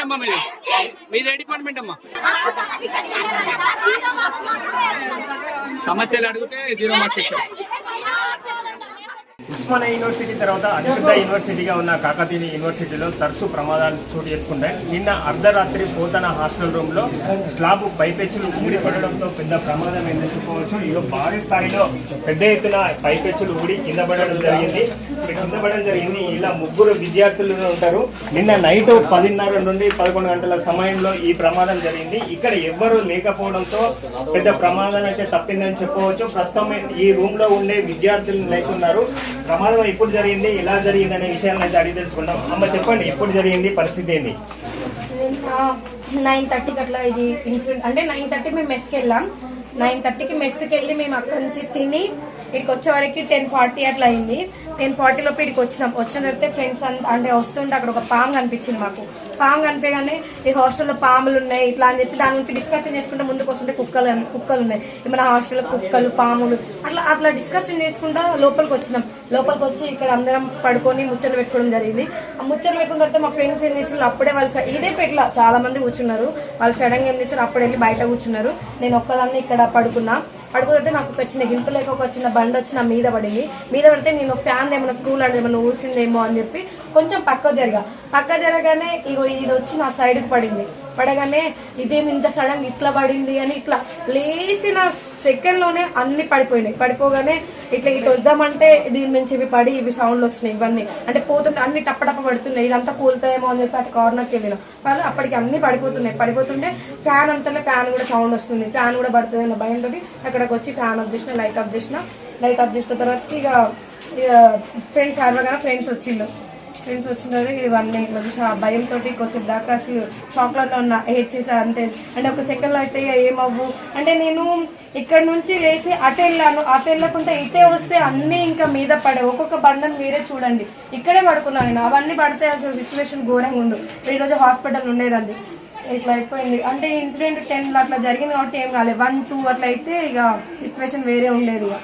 Department అమ్మా మీది? మీది ఏ డిపార్ట్మెంట్ అమ్మా? సమస్యలు అడిగితే జీరో మార్క్స్ ఇస్తాం. ఉస్మానియా యూనివర్సిటీ తర్వాత అతిపెద్ద యూనివర్సిటీగా ఉన్న కాకతీయ యూనివర్సిటీలో తరచు ప్రమాదాలు చోటు చేసుకుంటాయి. నిన్న అర్ధరాత్రి పోతన హాస్టల్ రూమ్లో స్లాబ్ పైపెచ్చులు ఊడిపడడంతో పెద్ద ప్రమాదం ఏంటని చెప్పుకోవచ్చు ఇదో భారీ స్థాయిలో పెద్ద ఎత్తున పైపెచ్చులు ఊడి కింద పడడం జరిగింది. ఇక్కడ కింద పడడం జరిగింది. ఇలా ముగ్గురు విద్యార్థులు ఉంటారు. నిన్న నైట్ పదిన్నర నుండి పదకొండు గంటల సమయంలో ఈ ప్రమాదం జరిగింది. ఇక్కడ ఎవ్వరూ లేకపోవడంతో పెద్ద ప్రమాదం అయితే తప్పిందని చెప్పవచ్చు ప్రస్తుతం ఈ రూమ్లో ఉండే విద్యార్థులు లేకున్నారు. ప్రమాదం ఎప్పుడు జరిగింది ఎలా జరిగింది అనే విషయాన్ని అయితే అడిగి తెలుసుకుందాం. అమ్మ చెప్పండి ఎప్పుడు జరిగింది పరిస్థితి ఏంటి నైన్ థర్టీకి అట్లా ఇది ఇన్సిడెంట్ అంటే నైన్ థర్టీ మేము మెస్కి వెళ్ళాం. నైన్ థర్టీకి మెస్కి వెళ్ళి మేము అక్కడి నుంచి తిని ఇక్కడికి వచ్చే వరకు టెన్ ఫార్టీ అట్లా అయింది. టెన్ ఫార్టీలోపు ఇక్కడికి వచ్చినాం. వచ్చిన తర్వాత ఫ్రెండ్స్ అంటే వస్తుంటే అక్కడ ఒక పాము కనిపించింది మాకు. పాము కనిపించగానే ఈ హాస్టల్లో పాములు ఉన్నాయి ఇట్లా అని చెప్పి దాని గురించి డిస్కషన్ చేసుకుంటే ముందుకు వస్తుంటే కుక్కలు కుక్కలు ఉన్నాయి మన హాస్టల్లో కుక్కలు పాములు అట్లా అట్లా డిస్కషన్ చేసుకుంటా లోపలికి వచ్చినాం. లోపలికి వచ్చి ఇక్కడ అందరం పడుకొని ముచ్చట్లు పెట్టుకోవడం జరిగింది. ఆ ముచ్చట్లు పెట్టుకున్న తర్వాత మా ఫ్రెండ్స్ ఏం చేసిన అప్పుడే వాళ్ళు ఇదే పెట్ల చాలా మంది కూర్చున్నారు. వాళ్ళు సడన్గా ఏం చేశారు అప్పుడు వెళ్ళి బయట కూర్చున్నారు. నేను ఒక్కదాన్ని ఇక్కడ పడుకున్నా. పడుకుంటే నాకు ఒక చిన్న హింపు లేక ఒక చిన్న బండి వచ్చి నా మీద పడింది. మీద పడితే నేను ఫ్యాన్ ఏమైనా స్కూల్ అంటే ఏమైనా ఊసిందేమో అని చెప్పి కొంచెం పక్క జరిగా. పక్క జరగానే ఇగో ఇది వచ్చి నా సైడ్కి పడింది. పడగానే ఇదేమి ఇంత సడన్ ఇట్లా పడింది అని ఇట్లా లేచిన సెకండ్లోనే అన్ని పడిపోయినాయి. పడిపోగానే ఇట్లా ఇటు వద్దామంటే దీని నుంచి ఇవి పడి ఇవి సౌండ్లు వస్తున్నాయి ఇవన్నీ. అంటే పోతుంటే అన్ని టప్పటప్ప పడుతున్నాయి. ఇదంతా కూలుతాయేమో అని చెప్పి అటు కార్నర్కి వెళ్ళినాం. కానీ అప్పటికి అన్ని పడిపోతున్నాయి. పడిపోతుంటే ఫ్యాన్ అంతలో ఫ్యాన్ కూడా సౌండ్ వస్తుంది. ఫ్యాన్ కూడా పడుతుంది అన్న భయంతో అక్కడికి వచ్చి ఫ్యాన్ ఆఫ్ చేసిన లైట్ ఆఫ్ చేసిన. లైట్ ఆఫ్ చేసిన తర్వాత ఇక ఫ్రెండ్స్ ఆడవగానే ఫ్రెండ్స్ వచ్చిండు ఫ్రెండ్స్ వచ్చినది ఇవన్నీ ఇట్లా చూసి ఆ భయంతో కొంచెం దాకా అసలు షాక్లోనే ఉన్న హేట్ చేసా అంతే. అంటే ఒక సెకండ్లో అయితే ఇక ఏమవ్వు? అంటే నేను ఇక్కడ నుంచి లేచి అటు వెళ్ళాను అటు వెళ్ళకుండా ఇటే వస్తే అన్నీ ఇంకా మీద పడే ఒక్కొక్క బండను మీరే చూడండి. ఇక్కడే పడుకున్నాను నేను. అవన్నీ పడితే అసలు సిచ్యువేషన్ ఘోరంగా ఉండు ఈరోజు హాస్పిటల్ ఉండేదండి. ఇట్లా అయిపోయింది. అంటే ఇన్సిడెంట్ టెన్ అట్లా జరిగింది కాబట్టి ఏం కాలేదు వన్ టూ అట్లా అయితే ఇక సిచ్యువేషన్ వేరే ఉండేది ఇక.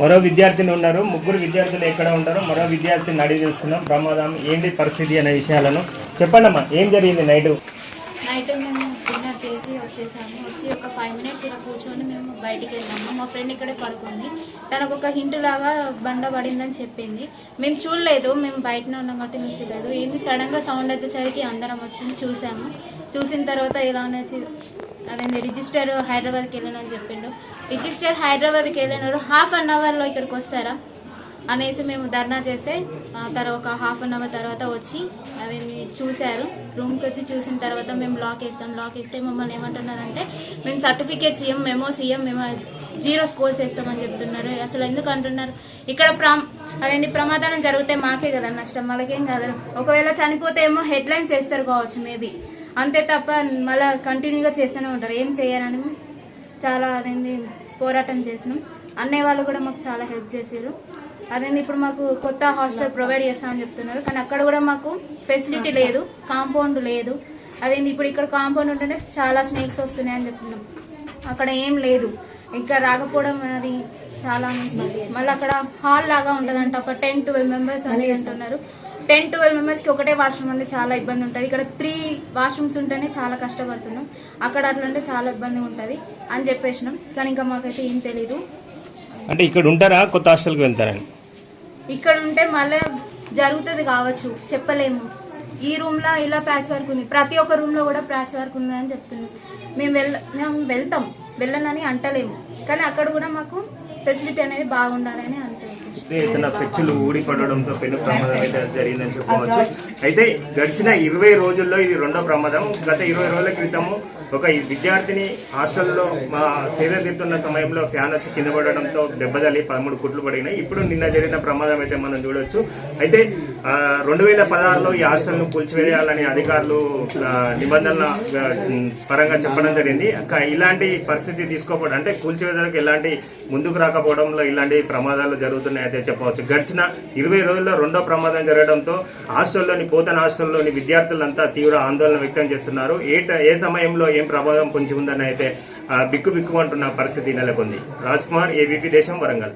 మరో విద్యార్థిని ఉన్నారు. ముగ్గురు విద్యార్థులు ఎక్కడ ఉంటారో? మరో విద్యార్థిని అడిగి తెలుసుకుందాం. ప్రమాదం ఏంటి పరిస్థితి అనే విషయాలను చెప్పండి అమ్మా ఏం జరిగింది నైట్? నైట్ మేము డిన్నర్ చేసి వచ్చేసాము. వచ్చి ఫైవ్ మినిట్స్ ఇలా కూర్చొని మేము బయటికి వెళ్ళాము. మా ఫ్రెండ్ ఇక్కడే పడుకుంది. తనకు ఒక హింట్ లాగా బండ పడిందని చెప్పింది. మేము చూడలేదు. మేము బయటనే ఉన్నాం కాబట్టి మేము చూడలేదు. ఏంది? సడన్గా సౌండ్ వచ్చేసరికి అందరం వచ్చి చూసాము. చూసిన తర్వాత ఇలా అనేసి అదే రిజిస్టర్ హైదరాబాద్కి వెళ్ళానని చెప్పిండు. రిజిస్టర్ హైదరాబాద్కి వెళ్ళినారు హాఫ్ అన్ అవర్లో ఇక్కడికి వస్తారా? అనేసి మేము ధర్నా చేస్తే తర్వాత ఒక హాఫ్ అన్ అవర్ తర్వాత వచ్చి అది చూశారు. రూమ్కి వచ్చి చూసిన తర్వాత మేము లాక్ వేస్తాం. లాక్ వేస్తే మమ్మల్ని ఏమంటున్నారంటే మేము సర్టిఫికేట్స్ ఇవ్వం మెమోస్ సీఎం మేము జీరో స్కోర్స్ వేస్తామని చెప్తున్నారు. అసలు ఎందుకు అంటున్నారు? ఇక్కడ ప్రా అదేంటి ప్రమాదం జరిగితే మాకే కదా నష్టం వాళ్ళకేం కదా. ఒకవేళ చనిపోతే ఏమో హెడ్లైన్స్ వేస్తారు కావచ్చు మేబీ. అంతే తప్ప మళ్ళీ కంటిన్యూగా చేస్తూనే ఉంటారు. ఏం చేయాలని చాలా అదేంటి పోరాటం చేసినాం. అన్నయ్య వాళ్ళు కూడా మాకు చాలా హెల్ప్ చేశారు. అదేంటి ఇప్పుడు మాకు కొత్త హాస్టల్ ప్రొవైడ్ చేస్తామని చెప్తున్నారు. కానీ అక్కడ కూడా మాకు ఫెసిలిటీ లేదు కాంపౌండ్ లేదు. అదేంటి ఇప్పుడు ఇక్కడ కాంపౌండ్ ఉంటేనే చాలా స్నేక్స్ వస్తున్నాయని చెప్తున్నాం. అక్కడ ఏం లేదు. ఇంకా రాకపోవడం అది చాలా మిస్. మళ్ళీ అక్కడ హాల్ లాగా ఉంటుందంట. ఒక టెన్ ట్వెల్వ్ మెంబర్స్ అని అంటున్నారు. టెన్ ట్వెల్వ్ మెంబర్స్కి ఒకటే వాష్రూమ్ అంటే చాలా ఇబ్బంది ఉంటుంది. ఇక్కడ త్రీ వాష్రూమ్స్ ఉంటేనే చాలా కష్టపడుతున్నాం. అక్కడ అట్లా అంటే చాలా ఇబ్బంది ఉంటుంది అని చెప్పేసినాం. కానీ ఇంకా మాకైతే ఏం తెలీదు. అంటే ఇక్కడ ఉంటారా? కొత్త హాస్టల్కి వెళ్తారని ఇక్కడ ఉంటే మళ్ళీ జరుగుతుంది కావచ్చు. చెప్పలేము. ఈ రూమ్లో ఇలా ప్యాచ్ వర్క్ ఉంది. ప్రతి ఒక్క రూమ్లో కూడా ప్యాచ్ వర్క్ ఉంది అని చెప్తున్నాం మేము వెళ్ళ మేము వెళ్తాం. వెళ్ళనని అంటలేము. కానీ అక్కడ కూడా మాకు ఫెసిలిటీ అనేది బాగుండాలని అంతే పెచ్చులు ఊడిపడడంతో పెను ప్రమాదం అయితే జరిగిందని చెప్పవచ్చు అయితే గడిచిన ఇరవై రోజుల్లో ఇది రెండో ప్రమాదం. గత ఇరవై రోజుల క్రితము ఒక ఈ విద్యార్థిని హాస్టల్లో మా సేద తీరుతున్న సమయంలో ఫ్యాన్ వచ్చి కింద పడడంతో దెబ్బతల్లి పదమూడు కుట్లు పడినాయి. ఇప్పుడు నిన్న జరిగిన ప్రమాదం అయితే మనం చూడవచ్చు అయితే రెండు వేల పదహారులో ఈ హాస్టల్ను కూల్చివేయాలని అధికారులు నిబంధనల పరంగా చెప్పడం జరిగింది. ఇలాంటి పరిస్థితి తీసుకోకపోవడం అంటే కూల్చివేతలకు ఎలాంటి ముందుకు రాకపోవడంలో ఇలాంటి ప్రమాదాలు జరుగుతున్నాయి అయితే చెప్పవచ్చు. గడిచిన ఇరవై రోజుల్లో రెండో ప్రమాదం జరగడంతో హాస్టల్లోని పోతన హాస్టల్లోని విద్యార్థులంతా తీవ్ర ఆందోళన వ్యక్తం చేస్తున్నారు. ఏ ఏ సమయంలో ఏం ప్రమాదం పొంచి ఉందని అయితే ఆ, బిక్కు బిక్కుమంటున్న పరిస్థితి నెలకొంది. రాజ్ కుమార్ ఏబీపీ దేశం వరంగల్.